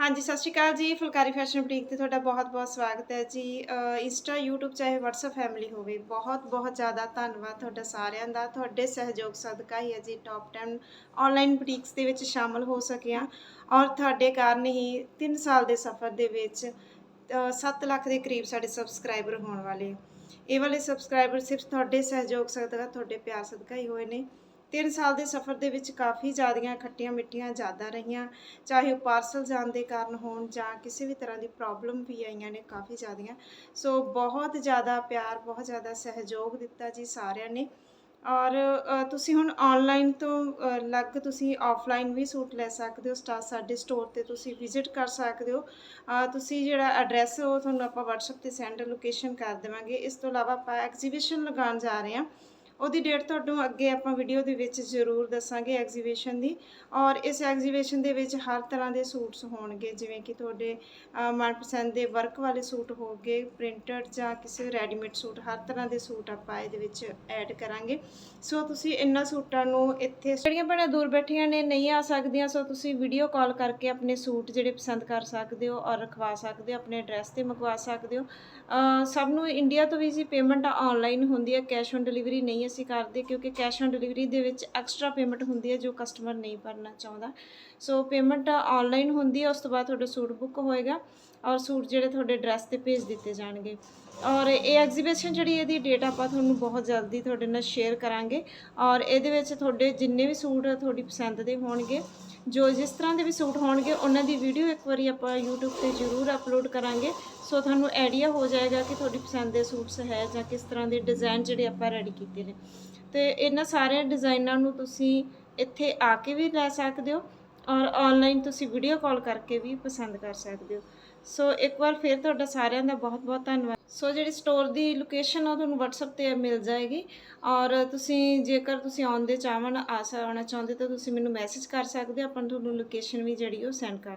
ਹਾਂਜੀ, ਸਤਿ ਸ਼੍ਰੀ ਅਕਾਲ ਜੀ। ਫੁਲਕਾਰੀ ਫੈਸ਼ਨ ਬੁਟੀਕ ਤੇ ਤੁਹਾਡਾ ਬਹੁਤ-ਬਹੁਤ ਸਵਾਗਤ ਹੈ ਜੀ। ਇੰਸਟਾ, YouTube ਚਾਹੇ WhatsApp ਫੈਮਿਲੀ ਹੋਵੇ ਬਹੁਤ-ਬਹੁਤ ਜ਼ਿਆਦਾ ਧੰਨਵਾਦ ਤੁਹਾਡਾ ਸਾਰਿਆਂ ਦਾ। ਤੁਹਾਡੇ ਸਹਿਯੋਗ ਸਦਕਾ ਹੀ ਅਸੀਂ ਟੌਪ 10 ਆਨਲਾਈਨ ਬੁਟੀਕਸ ਦੇ ਵਿੱਚ ਸ਼ਾਮਲ ਹੋ ਸਕੇ ਹਾਂ। ਔਰ ਤੁਹਾਡੇ ਕਾਰਨ ਹੀ 3 ਸਾਲ ਦੇ ਸਫ਼ਰ ਦੇ ਵਿੱਚ 7 ਲੱਖ ਦੇ ਕਰੀਬ ਸਾਡੇ ਸਬਸਕ੍ਰਾਈਬਰ ਹੋਣ ਵਾਲੇ। ਇਹ ਵਾਲੇ ਸਬਸਕ੍ਰਾਈਬਰ ਸਿਰਫ ਤੁਹਾਡੇ ਸਹਿਯੋਗ ਸਦਕਾ, ਤੁਹਾਡੇ ਪਿਆਰ ਸਦਕਾ ਹੀ ਹੋਏ ਨੇ। 3 ਸਾਲ ਦੇ ਸਫ਼ਰ ਦੇ ਵਿੱਚ ਕਾਫੀ ਜ਼ਿਆਦੀਆਂ ਖੱਟੀਆਂ ਮਿੱਠੀਆਂ ਜ਼ਿਆਦਾ ਰਹੀਆਂ। ਚਾਹੇ ਉਹ ਪਾਰਸਲ ਜਾਣ ਦੇ ਕਾਰਨ ਹੋਣ ਜਾਂ ਕਿਸੇ ਵੀ ਤਰ੍ਹਾਂ ਦੀ ਪ੍ਰੋਬਲਮ ਵੀ ਆਈਆਂ ਨੇ ਕਾਫੀ ਜ਼ਿਆਦੀਆਂ। ਸੋ ਬਹੁਤ ਜ਼ਿਆਦਾ ਪਿਆਰ, ਬਹੁਤ ਜ਼ਿਆਦਾ ਸਹਿਯੋਗ ਦਿੱਤਾ ਜੀ ਸਾਰਿਆਂ ਨੇ। ਔਰ ਤੁਸੀਂ ਹੁਣ ਆਨਲਾਈਨ ਤੋਂ ਲੱਗ ਤੁਸੀਂ ਆਫਲਾਈਨ ਵੀ ਸੂਟ ਲੈ ਸਕਦੇ ਹੋ। ਸਟਾ, ਸਾਡੇ ਸਟੋਰ ਤੇ ਤੁਸੀਂ ਵਿਜ਼ਿਟ ਕਰ ਸਕਦੇ ਹੋ। ਤੁਸੀਂ ਜਿਹੜਾ ਐਡਰੈਸ ਉਹ ਤੁਹਾਨੂੰ ਆਪਾਂ WhatsApp ਤੇ ਸੈਂਡ ਲੋਕੇਸ਼ਨ ਕਰ ਦੇਵਾਂਗੇ। ਇਸ ਤੋਂ ਇਲਾਵਾ ਆਪਾਂ ਐਗਜ਼ੀਬਿਸ਼ਨ ਲਗਾਉਣ ਜਾ ਰਹੇ ਹਾਂ। ਉਹਦੀ ਡੇਟ ਤੁਹਾਨੂੰ ਅੱਗੇ ਆਪਾਂ ਵੀਡੀਓ ਦੇ ਵਿੱਚ ਜ਼ਰੂਰ ਦੱਸਾਂਗੇ ਐਗਜ਼ੀਬਿਸ਼ਨ ਦੀ। ਔਰ ਇਸ ਐਗਜ਼ੀਬਿਸ਼ਨ ਦੇ ਵਿੱਚ ਹਰ ਤਰ੍ਹਾਂ ਦੇ ਸੂਟਸ ਹੋਣਗੇ, ਜਿਵੇਂ ਕਿ ਤੁਹਾਡੇ ਮਨਪਸੰਦ ਦੇ ਵਰਕ ਵਾਲੇ ਸੂਟ ਹੋਗੇ ਪ੍ਰਿੰਟਡ ਜਾਂ ਕਿਸੇ ਰੈਡੀਮੇਡ ਸੂਟ, ਹਰ ਤਰ੍ਹਾਂ ਦੇ ਸੂਟ ਆਪਾਂ ਇਹਦੇ ਵਿੱਚ ਐਡ ਕਰਾਂਗੇ। ਸੋ ਤੁਸੀਂ ਇਹਨਾਂ ਸੂਟਾਂ ਨੂੰ ਇੱਥੇ ਜਿਹੜੀਆਂ ਭੈਣਾਂ ਦੂਰ ਬੈਠੀਆਂ ਨੇ, ਨਹੀਂ ਆ ਸਕਦੀਆਂ, ਸੋ ਤੁਸੀਂ ਵੀਡੀਓ ਕਾਲ ਕਰਕੇ ਆਪਣੇ ਸੂਟ ਜਿਹੜੇ ਪਸੰਦ ਕਰ ਸਕਦੇ ਹੋ ਔਰ ਰਖਵਾ ਸਕਦੇ ਹੋ, ਆਪਣੇ ਐਡਰੈਸ ਤੇ ਮੰਗਵਾ ਸਕਦੇ ਹੋ। ਸਭ ਨੂੰ ਇੰਡੀਆ ਤੋਂ ਵੀ ਜੀ ਪੇਮੈਂਟ ਆਨਲਾਈਨ ਹੁੰਦੀ ਹੈ ਕੈਸ਼ ਔਨ ਡਿਲੀਵਰੀ ਨਹੀਂ ਅਸੀਂ ਕਰਦੇ ਕਿਉਂਕਿ ਕੈਸ਼ ਔਨ ਡਿਲੀਵਰੀ ਦੇ ਵਿੱਚ ਐਕਸਟਰਾ ਪੇਮੈਂਟ ਹੁੰਦੀ ਹੈ ਜੋ ਕਸਟਮਰ ਨਹੀਂ ਭਰਨਾ ਚਾਹੁੰਦਾ। ਸੋ ਪੇਮੈਂਟ ਆਨਲਾਈਨ ਹੁੰਦੀ ਹੈ, ਉਸ ਤੋਂ ਬਾਅਦ ਤੁਹਾਡਾ ਸੂਟ ਬੁੱਕ ਹੋਏਗਾ ਔਰ ਸੂਟ ਜਿਹੜੇ ਤੁਹਾਡੇ ਐਡਰੈਸ ਤੇ ਭੇਜ ਦਿੱਤੇ ਜਾਣਗੇ। ਔਰ ਇਹ ਐਗਜ਼ੀਬਿਸ਼ਨ ਜਿਹੜੀ ਇਹਦੀ ਡੇਟ ਆਪਾਂ ਤੁਹਾਨੂੰ ਬਹੁਤ ਜਲਦੀ ਤੁਹਾਡੇ ਨਾਲ ਸ਼ੇਅਰ ਕਰਾਂਗੇ ਔਰ ਇਹਦੇ ਵਿੱਚ ਤੁਹਾਡੇ ਜਿੰਨੇ ਵੀ ਸੂਟ ਤੁਹਾਡੀ ਪਸੰਦ ਦੇ ਹੋਣਗੇ, ਜੋ ਜਿਸ ਤਰ੍ਹਾਂ ਦੇ ਵੀ ਸੂਟ ਹੋਣਗੇ, ਉਹਨਾਂ ਦੀ ਵੀਡੀਓ ਇੱਕ ਵਾਰੀ ਆਪਾਂ YouTube ਤੇ ਜ਼ਰੂਰ ਅਪਲੋਡ ਕਰਾਂਗੇ ਸੋ ਤੁਹਾਨੂੰ ਆਈਡੀਆ ਹੋ ਜਾਏਗਾ ਕਿ ਤੁਹਾਡੀ ਪਸੰਦ ਦੇ ਸੂਟਸ ਹੈ ਜਾਂ ਕਿਸ ਤਰ੍ਹਾਂ ਦੇ ਡਿਜ਼ਾਈਨ ਜਿਹੜੇ ਆਪਾਂ ਰੈਡੀ ਕੀਤੇ ਨੇ। ਤੇ ਇਹਨਾਂ ਸਾਰੇ ਡਿਜ਼ਾਈਨਾਂ ਨੂੰ ਤੁਸੀਂ ਇੱਥੇ ਆ ਕੇ ਵੀ ਲੈ ਸਕਦੇ ਹੋ ਔਰ ਆਨਲਾਈਨ ਤੁਸੀਂ ਵੀਡੀਓ ਕਾਲ ਕਰਕੇ ਵੀ ਪਸੰਦ ਕਰ ਸਕਦੇ ਹੋ। ਸੋ ਇੱਕ ਵਾਰ ਫਿਰ ਤੁਹਾਡਾ ਸਾਰਿਆਂ ਦਾ ਬਹੁਤ ਬਹੁਤ ਧੰਨਵਾਦ। ਸੋ ਜਿਹੜੀ ਸਟੋਰ ਦੀ ਲੋਕੇਸ਼ਨ ਆ, ਉਹ ਤੁਹਾਨੂੰ WhatsApp ਤੇ ਮਿਲ ਜਾਏਗੀ ਔਰ ਤੁਸੀਂ ਜੇਕਰ ਤੁਸੀਂ ਆਉਣ ਦੇ ਚਾਹਵਣ ਆ ਆਉਣਾ ਚਾਹੁੰਦੇ ਤਾਂ ਤੁਸੀਂ ਮੈਨੂੰ ਮੈਸੇਜ ਕਰ ਸਕਦੇ ਹੋ। ਆਪਾਂ ਤੁਹਾਨੂੰ ਲੋਕੇਸ਼ਨ ਵੀ ਜਿਹੜੀ ਉਹ ਸੈਂਡ ਕਰ